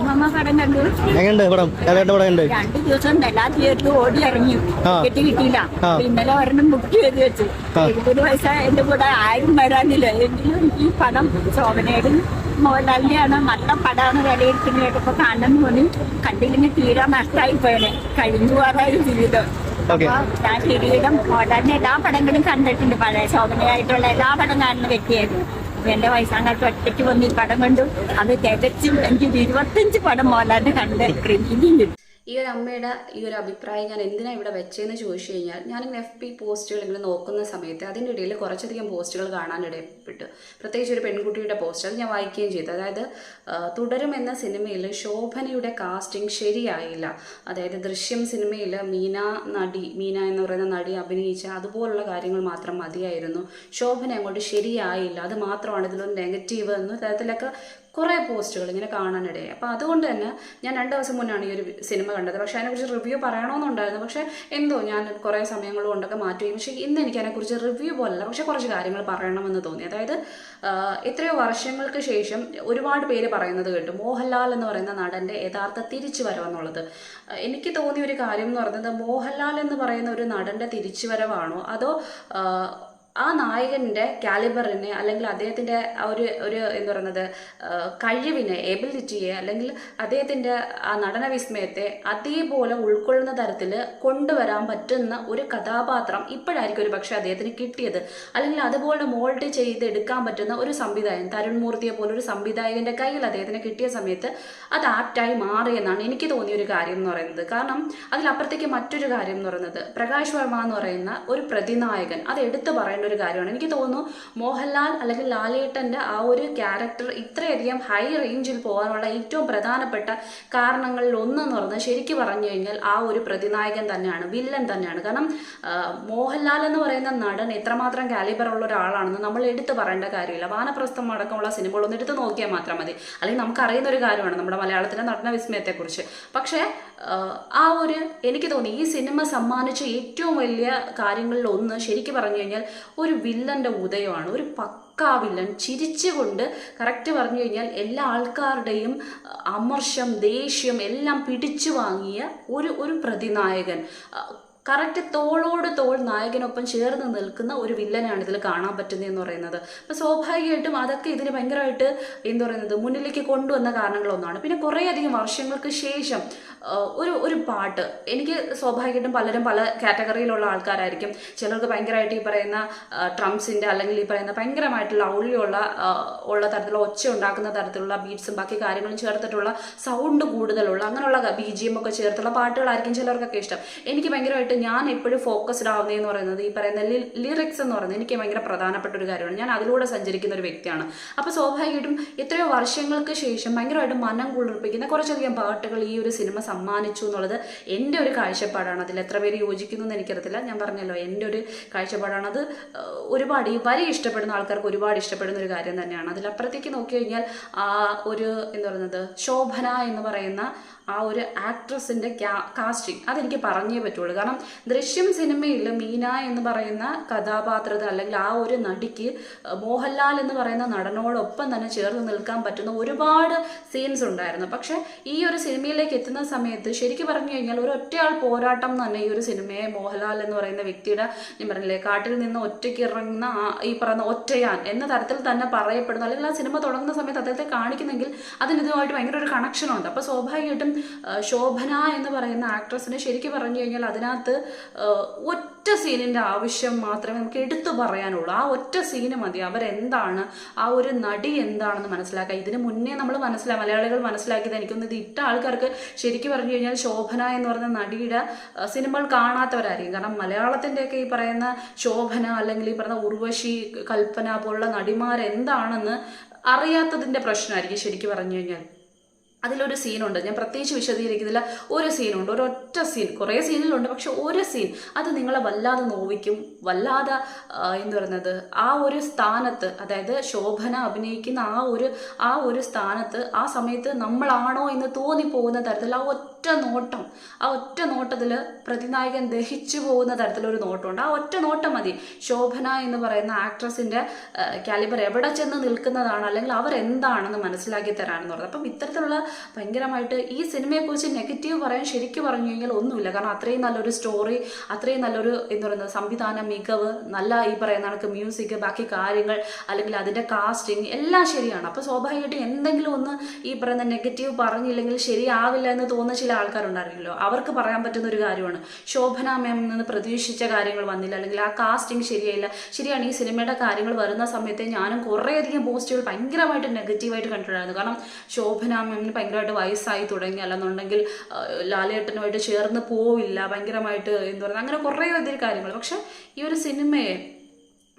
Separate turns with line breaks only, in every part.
എങ്ങനെയുണ്ട് പടം? ലാലേട്ടന്റെ പടം ഉണ്ട്
രണ്ടു ദിവസം എല്ലാ തിയേറ്ററിലും ഓടി ഇറങ്ങി. ടിക്കറ്റ് കിട്ടിയില്ല. ഇന്നലെ ഒരെണ്ണം ബുക്ക് ചെയ്ത് വെച്ചു. എഴുപത് വയസ്സായ എന്റെ കൂടെ ആരും വരാനില്ല. എങ്കിലും ഈ പടം ശോഭനയുടെ മോഹൻലാലിന്റെയാണ്. നല്ല പടമാണ് വിലയിരുത്തുന്നത് കേട്ടപ്പോ കാണണം തോന്നി. കണ്ടില്ലെങ്കിൽ തീരെ നഷ്ടമായി പോയനെ. കഴിഞ്ഞു പോകാറായി ജീവിതം. ഞാൻ കിരീടം മോഹൻലാലിന്റെ എല്ലാ പടങ്ങളും കണ്ടിട്ടുണ്ട്. പഴയ ശോഭനയായിട്ടുള്ള എല്ലാ പടം കാണുന്ന വ്യക്തിയായിരുന്നു എന്റെ വയസ്സാങ്കാലത്ത് ഒറ്റയ്ക്ക് വന്ന് ഈ പടം കണ്ടു. അത് തികച്ചും എനിക്ക് ഇരുപത്തഞ്ച് പടം മോഹൻലാലിന്റെ കണ്ട് ക്രിമിനിയുണ്ട്
ഈ ഒരു അമ്മയുടെ ഈ ഒരു അഭിപ്രായം ഞാൻ എന്തിനാണ് ഇവിടെ വെച്ചതെന്ന് ചോദിച്ചു കഴിഞ്ഞാൽ ഞാനിങ്ങനെ എഫ് പി പോസ്റ്റുകൾ ഇങ്ങനെ നോക്കുന്ന സമയത്ത് അതിന്റെ ഇടയിൽ കുറച്ചധികം പോസ്റ്റുകൾ കാണാനിടയപ്പെട്ടു പ്രത്യേകിച്ച് ഒരു പെൺകുട്ടിയുടെ പോസ്റ്റ് അത് ഞാൻ വായിക്കുകയും ചെയ്തു. അതായത് തുടരും എന്ന സിനിമയിൽ ശോഭനയുടെ കാസ്റ്റിംഗ് ശരിയായില്ല. അതായത് ദൃശ്യം സിനിമയിൽ മീന നടി മീന എന്ന് പറയുന്ന നടി അഭിനയിച്ച അതുപോലുള്ള കാര്യങ്ങൾ മാത്രം മതിയായിരുന്നു. ശോഭന അങ്ങോട്ട് ശരിയായില്ല. അത് മാത്രമാണ് ഇതിലൊരു നെഗറ്റീവ് എന്ന തരത്തിലൊക്കെ കുറേ പോസ്റ്റുകൾ ഇങ്ങനെ കാണാനിടയായി. അപ്പോൾ അതുകൊണ്ട് തന്നെ ഞാൻ രണ്ട് ദിവസം മുന്നാണ് ഈ ഒരു സിനിമ കണ്ടത്. പക്ഷേ അതിനെക്കുറിച്ച് റിവ്യൂ പറയണമെന്നുണ്ടായിരുന്നു. പക്ഷേ എന്തോ ഞാൻ കുറേ സമയങ്ങൾ കൊണ്ടൊക്കെ മാറ്റുകയും പക്ഷേ ഇന്ന് എനിക്ക് അതിനെക്കുറിച്ച് റിവ്യൂ പോലല്ല. പക്ഷേ കുറച്ച് കാര്യങ്ങൾ പറയണമെന്ന് തോന്നി. അതായത് എത്രയോ വർഷങ്ങൾക്ക് ശേഷം ഒരുപാട് പേര് പറയുന്നത് കേട്ടു. മോഹൻലാൽ എന്ന് പറയുന്ന നടന്റെ യഥാർത്ഥ തിരിച്ചു വരവെന്നുള്ളത് എനിക്ക് തോന്നിയ ഒരു കാര്യം എന്ന് പറയുന്നത് മോഹൻലാൽ എന്ന് പറയുന്ന ഒരു നടന്റെ തിരിച്ചുവരവാണോ? അതോ ആ, നായകന്റെ കാലിബറിനെ അല്ലെങ്കിൽ അദ്ദേഹത്തിന്റെ ഒരു ഒരു എന്ന് പറയുന്നത് കഴിവിനെ എബിലിറ്റിയെ അല്ലെങ്കിൽ അദ്ദേഹത്തിന്റെ ആ നടന വിസ്മയത്തെ അതേപോലെ ഉൾക്കൊള്ളുന്ന തരത്തിൽ കൊണ്ടുവരാൻ പറ്റുന്ന ഒരു കഥാപാത്രം ഇപ്പോഴായിരിക്കും ഒരു പക്ഷേ അദ്ദേഹത്തിന് കിട്ടിയത്. അല്ലെങ്കിൽ അതുപോലെ മോൾഡ് ചെയ്ത് എടുക്കാൻ പറ്റുന്ന ഒരു സംവിധായകൻ തരുൺ മൂർത്തിയെ പോലെ ഒരു സംവിധായകന്റെ കയ്യിൽ അദ്ദേഹത്തിന് കിട്ടിയ സമയത്ത് അത് ആപ്റ്റായി മാറിയെന്നാണ് എനിക്ക് തോന്നിയ ഒരു കാര്യം എന്ന് പറയുന്നത്. കാരണം അതിലപ്പുറത്തേക്ക് മറ്റൊരു കാര്യം എന്ന് പറയുന്നത് പ്രകാശ് വർമ്മ എന്ന് പറയുന്ന ഒരു പ്രതിനായകൻ അത് എടുത്തു പറയേണ്ട ഒരു കാര്യമാണ്. എനിക്ക് തോന്നുന്നു മോഹൻലാൽ അല്ലെങ്കിൽ ലാലേട്ടന്റെ ആ ഒരു ക്യാരക്ടർ ഇത്രയധികം ഹൈ റേഞ്ചിൽ പോകാനുള്ള ഏറ്റവും പ്രധാനപ്പെട്ട കാരണങ്ങളിൽ ഒന്നെന്ന് പറഞ്ഞാൽ ശരിക്കും പറഞ്ഞു കഴിഞ്ഞാൽ ആ ഒരു പ്രതിനായകൻ തന്നെയാണ് വില്ലൻ തന്നെയാണ്. കാരണം മോഹൻലാൽ എന്ന് പറയുന്ന നടൻ എത്രമാത്രം കാലിബർ ഉള്ള ഒരാളാണെന്ന് നമ്മൾ എടുത്തു പറയേണ്ട കാര്യമില്ല. വാനപ്രസ്ഥം അടക്കമുള്ള സിനിമകളൊന്നും എടുത്ത് നോക്കിയാൽ മാത്രം മതി. അല്ലെങ്കിൽ നമുക്ക് അറിയുന്ന ഒരു കാര്യമാണ് നമ്മുടെ മലയാളത്തിലെ നടന വിസ്മയത്തെക്കുറിച്ച്. പക്ഷേ ആ ഒരു എനിക്ക് തോന്നി ഈ സിനിമ സമ്മാനിച്ച ഏറ്റവും വലിയ കാര്യങ്ങളിൽ ഒന്ന് ശരിക്കും പറഞ്ഞു കഴിഞ്ഞാൽ ഒരു വില്ലന്റെ ഉദയമാണ്. ഒരു പക്കാ വില്ലൻ ചിരിച്ചുകൊണ്ട് കറക്റ്റ് പറഞ്ഞു കഴിഞ്ഞാൽ എല്ലാ ആൾക്കാരുടെയും അമർഷം ദേഷ്യം എല്ലാം പിടിച്ചു വാങ്ങിയ ഒരു ഒരു പ്രതിനായകൻ. കറക്റ്റ് തോളോട് തോൾ നായകനൊപ്പം ചേർന്ന് നിൽക്കുന്ന ഒരു വില്ലനാണ് ഇതിൽ കാണാൻ പറ്റുന്നത് എന്ന് പറയുന്നത്. അപ്പോൾ സ്വാഭാവികമായിട്ടും അതൊക്കെ ഇതിന് ഭയങ്കരമായിട്ട് എന്താ പറയുന്നത് മുന്നിലേക്ക് കൊണ്ടുവന്ന കാരണങ്ങളൊന്നാണ്. പിന്നെ കുറേയധികം വർഷങ്ങൾക്ക് ശേഷം ഒരു ഒരു പാട്ട്. എനിക്ക് സ്വാഭാവികമായിട്ടും പലരും പല കാറ്റഗറിയിലുള്ള ആൾക്കാരായിരിക്കും. ചിലർക്ക് ഭയങ്കരമായിട്ട് ഈ പറയുന്ന ട്രംസിന്റെ അല്ലെങ്കിൽ ഈ പറയുന്ന ഭയങ്കരമായിട്ടുള്ള ഔള്ളിയുള്ള ആ, ഉള്ള തരത്തിലുള്ള ഒച്ച ഉണ്ടാക്കുന്ന തരത്തിലുള്ള ബീറ്റ്സും ബാക്കി കാര്യങ്ങളും ചേർത്തിട്ടുള്ള സൗണ്ട് കൂടുതലുള്ള അങ്ങനെയുള്ള ബി ജി എം ഒക്കെ ചേർത്തുള്ള പാട്ടുകളായിരിക്കും ചിലർക്കൊക്കെ ഇഷ്ടം. എനിക്ക് ഭയങ്കരമായിട്ട് ഞാൻ എപ്പോഴും ഫോക്കസ്ഡ് ആവുന്നതെന്ന് പറയുന്നത് ഈ പറയുന്ന ലിറിക്സ് എന്ന് പറയുന്നത് എനിക്ക് ഭയങ്കര പ്രധാനപ്പെട്ട ഒരു കാര്യമാണ്. ഞാൻ അതിലൂടെ സഞ്ചരിക്കുന്ന ഒരു വ്യക്തിയാണ്. അപ്പോൾ സ്വാഭാവികമായിട്ടും എത്രയോ വർഷങ്ങൾക്ക് ശേഷം ഭയങ്കരമായിട്ട് മനം കുളിർപ്പിക്കുന്ന കുറച്ചധികം പാട്ടുകൾ ഈ ഒരു സിനിമ സമ്മാനിച്ചു എന്നുള്ളത് എന്റെ ഒരു കാഴ്ചപ്പാടാണ്. അതിൽ എത്ര പേര് യോജിക്കുന്നു എന്ന് എനിക്കറിയത്തില്ല. ഞാൻ പറഞ്ഞല്ലോ എന്റെ ഒരു കാഴ്ചപ്പാടാണ്. അത് ഒരുപാട് ഈ വരി ഇഷ്ടപ്പെടുന്ന ആൾക്കാർക്ക് ഒരുപാട് ഇഷ്ടപ്പെടുന്ന ഒരു കാര്യം തന്നെയാണ്. അതിലപ്പുറത്തേക്ക് നോക്കി കഴിഞ്ഞാൽ ആ ഒരു എന്താ പറയുന്നത് ശോഭന എന്ന് പറയുന്ന ആ ഒരു ആക്ട്രസിന്റെ കാസ്റ്റിംഗ് അതെനിക്ക് പറഞ്ഞേ പറ്റുള്ളൂ. കാരണം ദൃശ്യം സിനിമയിൽ മീന എന്ന് പറയുന്ന കഥാപാത്രത അല്ലെങ്കിൽ ആ ഒരു നടിക്ക് മോഹൻലാൽ എന്ന് പറയുന്ന നടനോടൊപ്പം തന്നെ ചേർന്ന് നിൽക്കാൻ പറ്റുന്ന ഒരുപാട് സീൻസ് ഉണ്ടായിരുന്നു. പക്ഷേ ഈ ഒരു സിനിമയിലേക്ക് എത്തുന്ന സമയത്ത് ശരിക്കും പറഞ്ഞു കഴിഞ്ഞാൽ ഒരു ഒറ്റയാൾ പോരാട്ടം തന്നെ ഈ ഒരു സിനിമയെ മോഹൻലാൽ എന്ന് പറയുന്ന വ്യക്തിയുടെ ഞാൻ പറഞ്ഞില്ലേ കാട്ടിൽ നിന്ന് ഒറ്റയ്ക്ക് ഇറങ്ങുന്ന ഈ പറയുന്ന ഒറ്റയാൻ എന്ന തരത്തിൽ തന്നെ പറയപ്പെടുന്നു. അല്ലെങ്കിൽ ആ സിനിമ തുടങ്ങുന്ന സമയത്ത് അദ്ദേഹത്തെ കാണിക്കുന്നെങ്കിൽ അതിന് ഇതുമായിട്ട് ഭയങ്കര ഒരു കണക്ഷനുണ്ട് അപ്പോൾ സ്വാഭാവികമായിട്ടും ശോഭന എന്ന് പറയുന്ന ആക്ട്രസിനെ ശരിക്കും പറഞ്ഞു കഴിഞ്ഞാൽ അതിനകത്ത് ഒറ്റ സീനിന്റെ ആവശ്യം മാത്രമേ നമുക്ക് എടുത്തു പറയാനുള്ളൂ. ആ ഒറ്റ സീന് മതി. അവരെന്താണ്? ആ ഒരു നടി എന്താണെന്ന് മനസ്സിലാക്കുക. ഇതിന് മുന്നേ നമ്മൾ മനസ്സിലാക്കി മലയാളികൾ മനസ്സിലാക്കിയത് എനിക്കൊന്ന് ഇത് ഇട്ട ആൾക്കാർക്ക് ശരിക്കും പറഞ്ഞു കഴിഞ്ഞാൽ ശോഭന എന്ന് പറയുന്ന നടിയുടെ സിനിമകൾ കാണാത്തവരായിരിക്കും. കാരണം മലയാളത്തിന്റെയൊക്കെ ഈ പറയുന്ന ശോഭന അല്ലെങ്കിൽ ഈ പറയുന്ന ഉർവശി കൽപ്പന പോലുള്ള നടിമാരെന്താണെന്ന് അറിയാത്തതിന്റെ പ്രശ്നമായിരിക്കും ശരിക്കും പറഞ്ഞു കഴിഞ്ഞാൽ. അതിലൊരു സീനുണ്ട്. ഞാൻ പ്രത്യേകിച്ച് വിശദീകരിക്കുന്നില്ല. ഒരു സീനുണ്ട്. ഒരൊറ്റ സീൻ. കുറേ സീനിലുണ്ട് പക്ഷെ ഒരു സീൻ. അത് നിങ്ങളെ വല്ലാതെ നോവിക്കും. വല്ലാതെ എന്ന് പറയുന്നത്? ആ ഒരു സ്ഥാനത്ത് അതായത് ശോഭന അഭിനയിക്കുന്ന ആ ഒരു ആ ഒരു സ്ഥാനത്ത് ആ സമയത്ത് നമ്മളാണോ എന്ന് തോന്നിപ്പോകുന്ന തരത്തിൽ ആ ഒറ്റ നോട്ടം ആ ഒറ്റ നോട്ടത്തിൽ പ്രതിനായകൻ ദഹിച്ചു പോകുന്ന തരത്തിലൊരു നോട്ടമുണ്ട്. ആ ഒറ്റ നോട്ടം മതി. ശോഭന എന്ന് പറയുന്ന ആക്ട്രസിന്റെ കാലിബർ എവിടെ ചെന്ന് നിൽക്കുന്നതാണ് അല്ലെങ്കിൽ അവർ എന്താണെന്ന് മനസ്സിലാക്കി തരാനെന്ന് പറഞ്ഞത്. അപ്പം ഇത്തരത്തിലുള്ള ഭയങ്കരമായിട്ട് ഈ സിനിമയെക്കുറിച്ച് നെഗറ്റീവ് പറയാൻ ശരിക്കും പറഞ്ഞു കഴിഞ്ഞാൽ ഒന്നുമില്ല. കാരണം അത്രയും നല്ലൊരു സ്റ്റോറി അത്രയും നല്ലൊരു എന്ന് പറയുന്നത് സംവിധാന മികവ് നല്ല ഈ പറയുന്ന കണക്ക് മ്യൂസിക് ബാക്കി കാര്യങ്ങൾ അല്ലെങ്കിൽ അതിന്റെ കാസ്റ്റിംഗ് എല്ലാം ശരിയാണ്. അപ്പോൾ സ്വാഭാവികമായിട്ടും എന്തെങ്കിലും ഒന്ന് ഈ പറയുന്ന നെഗറ്റീവ് പറഞ്ഞില്ലെങ്കിൽ ശരിയാവില്ല എന്ന് തോന്നുന്ന ചില ആൾക്കാരുണ്ടായിരുന്നല്ലോ. അവർക്ക് പറയാൻ പറ്റുന്ന ഒരു കാര്യമാണ്. ശോഭന മാം നിന്ന് പ്രതീക്ഷിച്ച കാര്യങ്ങൾ വന്നില്ല. അല്ലെങ്കിൽ ആ കാസ്റ്റിംഗ് ശരിയായില്ല. ശരിയാണ് ഈ സിനിമയുടെ കാര്യങ്ങൾ വരുന്ന സമയത്ത് ഞാനും കുറേയധികം പോസ്റ്റുകൾ ഭയങ്കരമായിട്ട് നെഗറ്റീവായിട്ട് കണ്ടിട്ടുണ്ടായിരുന്നു. കാരണം ശോഭന മാമിന് ഭയങ്കരമായിട്ട് വയസ്സായി തുടങ്ങി. അല്ലെന്നുണ്ടെങ്കിൽ ലാലേട്ടനുമായിട്ട് ചേർന്ന് പോവില്ല. ഭയങ്കരമായിട്ട് എന്ന് പറയുന്നത്? അങ്ങനെ കുറേ അധികം കാര്യങ്ങൾ. പക്ഷെ ഈ ഒരു സിനിമയെ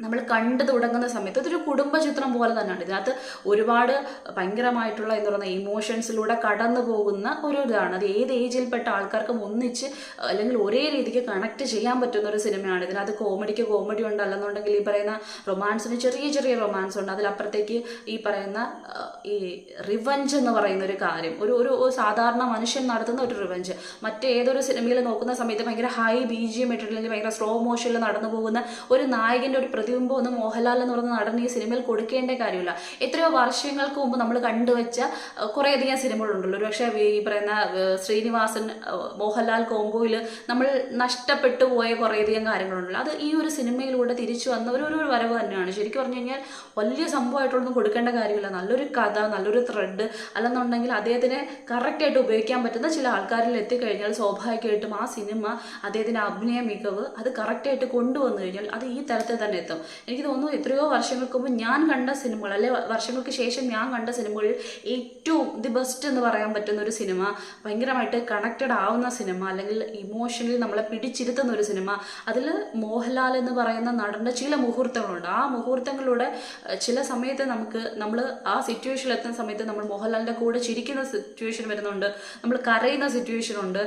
നമ്മൾ കണ്ടു തുടങ്ങുന്ന സമയത്ത് അതൊരു കുടുംബ ചിത്രം പോലെ തന്നെയാണ്. ഇതിനകത്ത് ഒരുപാട് ഭയങ്കരമായിട്ടുള്ള എന്താ പറയുക ഇമോഷൻസിലൂടെ കടന്നു പോകുന്ന ഒരു ഇതാണ് അത് ഏത് ഏജിൽപ്പെട്ട ആൾക്കാർക്കും ഒന്നിച്ച് അല്ലെങ്കിൽ ഒരേ രീതിക്ക് കണക്ട് ചെയ്യാൻ പറ്റുന്ന ഒരു സിനിമയാണ്. ഇതിനകത്ത് കോമഡിക്ക് കോമഡി ഉണ്ട്. അല്ലെന്നുണ്ടെങ്കിൽ ഈ പറയുന്ന റൊമാൻസിന് ചെറിയ ചെറിയ റൊമാൻസ് ഉണ്ട്. അതിലപ്പുറത്തേക്ക് ഈ പറയുന്ന ഈ റിവഞ്ച് എന്ന് പറയുന്ന ഒരു കാര്യം. ഒരു ഒരു സാധാരണ മനുഷ്യൻ നടത്തുന്ന ഒരു റിവഞ്ച് മറ്റേതൊരു സിനിമയിൽ നോക്കുന്ന സമയത്ത് ഭയങ്കര ഹൈ ബി ജി എം ഇട്ടിട്ടില്ലെങ്കിൽ ഭയങ്കര സ്ലോ മോഷനിൽ നടന്നു പോകുന്ന ഒരു നായകന്റെ ഒരു പ്രതിബിംബം ഒന്ന് മോഹൻലാൽ എന്ന് പറയുന്ന നടൻ ഈ സിനിമയിൽ കൊടുക്കേണ്ട കാര്യമില്ല. എത്രയോ വർഷങ്ങൾക്ക് മുമ്പ് നമ്മൾ കണ്ടുവച്ച കുറേയധികം സിനിമകളുണ്ടല്ലോ. ഒരു പക്ഷേ ഈ പറയുന്ന ശ്രീനിവാസൻ മോഹൻലാൽ കോംബോയിൽ നമ്മൾ നഷ്ടപ്പെട്ടു പോയ കുറേയധികം കാര്യങ്ങളുണ്ടല്ലോ. അത് ഈ ഒരു സിനിമയിലൂടെ തിരിച്ചു വന്ന ഒരു ഒരു വരവ് തന്നെയാണ്. ശരിക്കും പറഞ്ഞു കഴിഞ്ഞാൽ വലിയ സംഭവമായിട്ടൊന്നും കൊടുക്കേണ്ട കാര്യമില്ല. നല്ലൊരു കഥ നല്ലൊരു ത്രെഡ് അല്ലെന്നുണ്ടെങ്കിൽ അദ്ദേഹത്തിനെ കറക്റ്റായിട്ട് ഉപയോഗിക്കാൻ പറ്റുന്ന ചില ആൾക്കാരിൽ എത്തിക്കഴിഞ്ഞാൽ സ്വാഭാവികമായിട്ടും ആ സിനിമ അദ്ദേഹത്തിന്റെ അഭിനയ മികവ് അത് കറക്റ്റായിട്ട് കൊണ്ടുവന്നു കഴിഞ്ഞാൽ അത് ഈ തരത്തിൽ തന്നെ എത്തും. എനിക്ക് തോന്നുന്നു എത്രയോ വർഷങ്ങൾക്ക് മുമ്പ് ഞാൻ കണ്ട സിനിമകൾ അല്ലെ വർഷങ്ങൾക്ക് ശേഷം ഞാൻ കണ്ട സിനിമകളിൽ ഏറ്റവും ദി ബെസ്റ്റ് എന്ന് പറയാൻ പറ്റുന്ന ഒരു സിനിമ ഭയങ്കരമായിട്ട് കണക്റ്റഡ് ആവുന്ന സിനിമ അല്ലെങ്കിൽ ഇമോഷണലി നമ്മളെ പിടിച്ചിരുത്തുന്ന ഒരു സിനിമ അതിൽ മോഹൻലാൽ എന്ന് പറയുന്ന നടന്റെ ചില മുഹൂർത്തങ്ങളുണ്ട്. ആ മുഹൂർത്തങ്ങളിലൂടെ ചില സമയത്ത് നമുക്ക് നമ്മൾ ആ സിറ്റുവേഷനിൽ എത്തുന്ന സമയത്ത് നമ്മൾ മോഹൻലാലിന്റെ കൂടെ ചിരിക്കുന്ന സിറ്റുവേഷൻ വരുന്നുണ്ട്. നമ്മൾ കരയുന്ന സിറ്റുവേഷൻ ഉണ്ട്.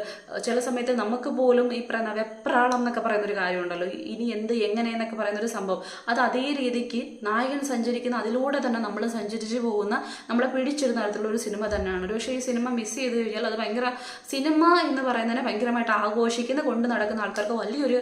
ചില സമയത്ത് നമുക്ക് പോലും ഈ പറയുന്ന വെപ്രാളം എന്നൊക്കെ പറയുന്ന ഒരു കാര്യമുണ്ടല്ലോ. ഇനി എന്ത് എങ്ങനെ എന്നൊക്കെ പറയുന്ന ഒരു സംഭവം. അത് അതേ രീതിക്ക് നായകൻ സഞ്ചരിക്കുന്ന അതിലൂടെ തന്നെ നമ്മൾ സഞ്ചരിച്ച് പോകുന്ന നമ്മളെ പിടിച്ചിരുന്ന തരത്തിലുള്ള ഒരു സിനിമ തന്നെയാണ്. പക്ഷേ ഈ സിനിമ മിസ് ചെയ്ത് കഴിഞ്ഞാൽ അത് ഭയങ്കര സിനിമ എന്ന് പറയുന്നതിനെ ഭയങ്കരമായിട്ട് ആഘോഷിക്കുന്ന കൊണ്ട് നടക്കുന്ന ആൾക്കാർക്ക് വലിയൊരു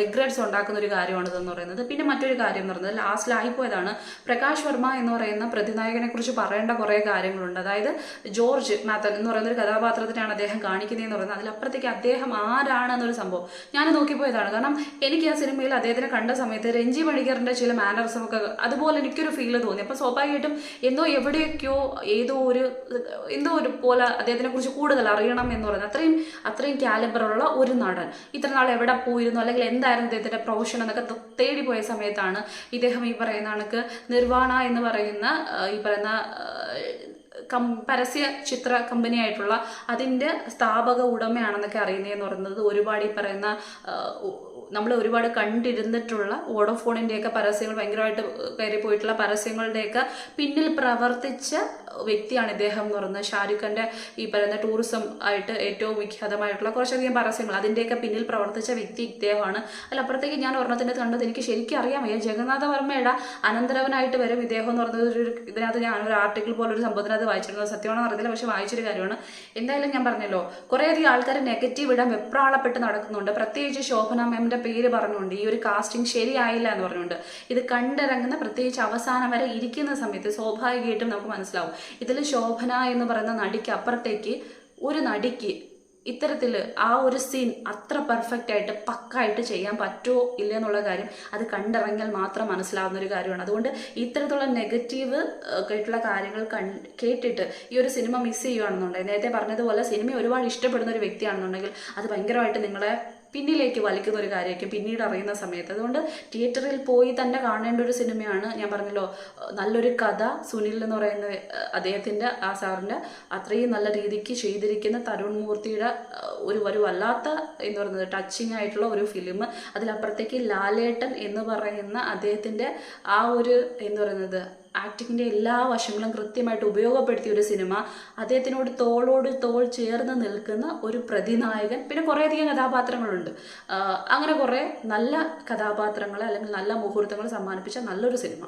റിഗ്രറ്റ്സ് ഉണ്ടാക്കുന്ന ഒരു കാര്യമാണ് ഇതെന്ന് പറയുന്നത്. പിന്നെ മറ്റൊരു കാര്യം എന്ന് പറയുന്നത് ലാസ്റ്റിലായിപ്പോയതാണ് പ്രകാശ് വർമ്മ എന്ന് പറയുന്ന പ്രതിനായകനെ കുറിച്ച് പറയേണ്ട കുറേ കാര്യങ്ങളുണ്ട്. അതായത് ജോർജ് മാത്തൻ എന്ന് പറയുന്ന ഒരു കഥാപാത്രത്തിനാണ് അദ്ദേഹം കാണിക്കുന്നതെന്ന് പറയുന്നത്. അതിലപ്പുറത്തേക്ക് അദ്ദേഹം ആരാണെന്നൊരു സംഭവം. ഞാൻ നോക്കിപ്പോയതാണ്. കാരണം എനിക്ക് ആ സിനിമയിൽ അദ്ദേഹത്തിനെ കണ്ട സമയത്ത് രഞ്ജി പണിക്കറിന്റെ ചില മാനറിസം ഒക്കെ. അതുപോലെ എനിക്കൊരു ഫീൽ തോന്നി. അപ്പോൾ സ്വാഭാവികമായിട്ടും എന്തോ എവിടെയൊക്കെയോ ഏതോ ഒരു എന്തോ ഒരു പോലെ അദ്ദേഹത്തിനെ കുറിച്ച് കൂടുതൽ അറിയണം എന്ന് പറയുന്നത് അത്രയും അത്രയും കാലിബറുള്ള ഒരു നടൻ. ഇത്ര നാൾ എവിടെ പോയിരുന്നു? അല്ലെങ്കിൽ എന്തായിരുന്നു അദ്ദേഹത്തിന്റെ പ്രൊഫഷൻ എന്നൊക്കെ തേടിപ്പോയ തേടി പോയ സമയത്താണ് ഇദ്ദേഹം ഈ പറയുന്ന കണക്ക് നിർവാണ എന്ന് പറയുന്ന ഈ പറയുന്ന കം പരസ്യ ചിത്ര കമ്പനിയായിട്ടുള്ള അതിന്റെ സ്ഥാപക ഉടമയാണെന്നൊക്കെ അറിയുന്നതെന്ന് പറയുന്നത് ഒരുപാട് ഈ പറയുന്ന നമ്മൾ ഒരുപാട് കണ്ടിരുന്നിട്ടുള്ള വോഡോഫോണിന്റെയൊക്കെ പരസ്യങ്ങൾ ഭയങ്കരമായിട്ട് കയറി പോയിട്ടുള്ള പരസ്യങ്ങളുടെയൊക്കെ പിന്നിൽ പ്രവർത്തിച്ച വ്യക്തിയാണ് ഇദ്ദേഹം എന്ന് പറയുന്നത്. ഷാരൂഖ് ഖാന്റെ ഈ പറയുന്ന ടൂറിസം ആയിട്ട് ഏറ്റവും വിഖ്യാതമായിട്ടുള്ള കുറച്ചധികം പരസ്യങ്ങൾ അതിന്റെയൊക്കെ പിന്നിൽ പ്രവർത്തിച്ച വ്യക്തി ഇദ്ദേഹമാണ്. അപ്പുറത്തേക്ക് ഞാൻ ഒരെണ്ണത്തിന്റെ കണ്ടത് എനിക്ക് ശരിക്കും അറിയാം വയ്യ ജഗന്നാഥ വർമ്മയുടെ അനന്തരവനായിട്ട് വരും ഇദ്ദേഹം എന്ന് പറയുന്നത് ഒരു ഇതിനകത്ത് ഞാൻ ഒരു ആർട്ടിക്കിൾ പോലെ ഒരു സംഭവത്തിനകത്ത് വായിച്ചിരുന്നത് സത്യമാണെന്ന് അറിയത്തില്ല പക്ഷെ വായിച്ചൊരു കാര്യമാണ്. എന്തായാലും ഞാൻ പറഞ്ഞല്ലോ കുറേയധികം ആൾക്കാർ നെഗറ്റീവ് ഇടാൻ വെപ്രാളപ്പെട്ട് നടക്കുന്നുണ്ട്. പ്രത്യേകിച്ച് ശോഭന മാമിന്റെ പേര് പറഞ്ഞുകൊണ്ട് ഈ ഒരു കാസ്റ്റിംഗ് ശരിയായില്ല എന്ന് പറഞ്ഞുകൊണ്ട് ഇത് കണ്ടിറങ്ങുന്ന പ്രത്യേകിച്ച് അവസാനം വരെ ഇരിക്കുന്ന സമയത്ത് സ്വാഭാവികമായിട്ടും നമുക്ക് മനസ്സിലാവും. ഇതിൽ ശോഭന എന്ന് പറയുന്ന നടിക്ക് അപ്പുറത്തേക്ക് ഒരു നടിക്ക് ഇത്തരത്തിൽ ആ ഒരു സീൻ അത്ര പെർഫെക്റ്റ് ആയിട്ട് പക്കായിട്ട് ചെയ്യാൻ പറ്റുമോ ഇല്ല എന്നുള്ള കാര്യം അത് കണ്ടിറങ്ങിയാൽ മാത്രം മനസ്സിലാവുന്ന ഒരു കാര്യമാണ്. അതുകൊണ്ട് ഇത്തരത്തിലുള്ള നെഗറ്റീവ് ആയിട്ടുള്ള കാര്യങ്ങൾ കേട്ടിട്ട് ഈ ഒരു സിനിമ മിസ് ചെയ്യുകയാണെന്നുണ്ടെങ്കിൽ നേരത്തെ പറഞ്ഞതുപോലെ സിനിമ ഒരുപാട് ഇഷ്ടപ്പെടുന്ന ഒരു വ്യക്തിയാണെന്നുണ്ടെങ്കിൽ അത് ഭയങ്കരമായിട്ട് നിങ്ങളെ പിന്നിലേക്ക് വലിക്കുന്ന ഒരു കാര്യമായിരിക്കും പിന്നീട് അറിയുന്ന സമയത്ത്. അതുകൊണ്ട് തിയേറ്ററിൽ പോയി തന്നെ കാണേണ്ട ഒരു സിനിമയാണ് ഞാൻ പറഞ്ഞല്ലോ നല്ലൊരു കഥ സുനിൽ എന്ന് പറയുന്ന അദ്ദേഹത്തിന്റെ ആ സാറിന്റെ അത്രയും നല്ല രീതിക്ക് ചെയ്തിരിക്കുന്ന തരുൺ മൂർത്തിയുടെ ഒരു ഒരു വല്ലാത്ത എന്ന് പറയുന്നത് ടച്ചിങ് ആയിട്ടുള്ള ഒരു ഫിലിം അതിലപ്പുറത്തേക്ക് ലാലേട്ടൻ എന്ന് പറയുന്ന അദ്ദേഹത്തിന്റെ ആ ഒരു എന്ന് പറയുന്നത് ആക്ടിങ്ങിന്റെ എല്ലാ വശങ്ങളും കൃത്യമായിട്ട് ഉപയോഗപ്പെടുത്തിയ ഒരു സിനിമ. അദ്ദേഹത്തിനോട് തോളോട് തോൾ ചേർന്ന് നിൽക്കുന്ന ഒരു പ്രതിനായകൻ. പിന്നെ കുറേയധികം കഥാപാത്രങ്ങളുണ്ട്. അങ്ങനെ കുറേ നല്ല കഥാപാത്രങ്ങളെ അല്ലെങ്കിൽ നല്ല മുഹൂർത്തങ്ങൾ സമ്മാനിപ്പിച്ച നല്ലൊരു സിനിമ.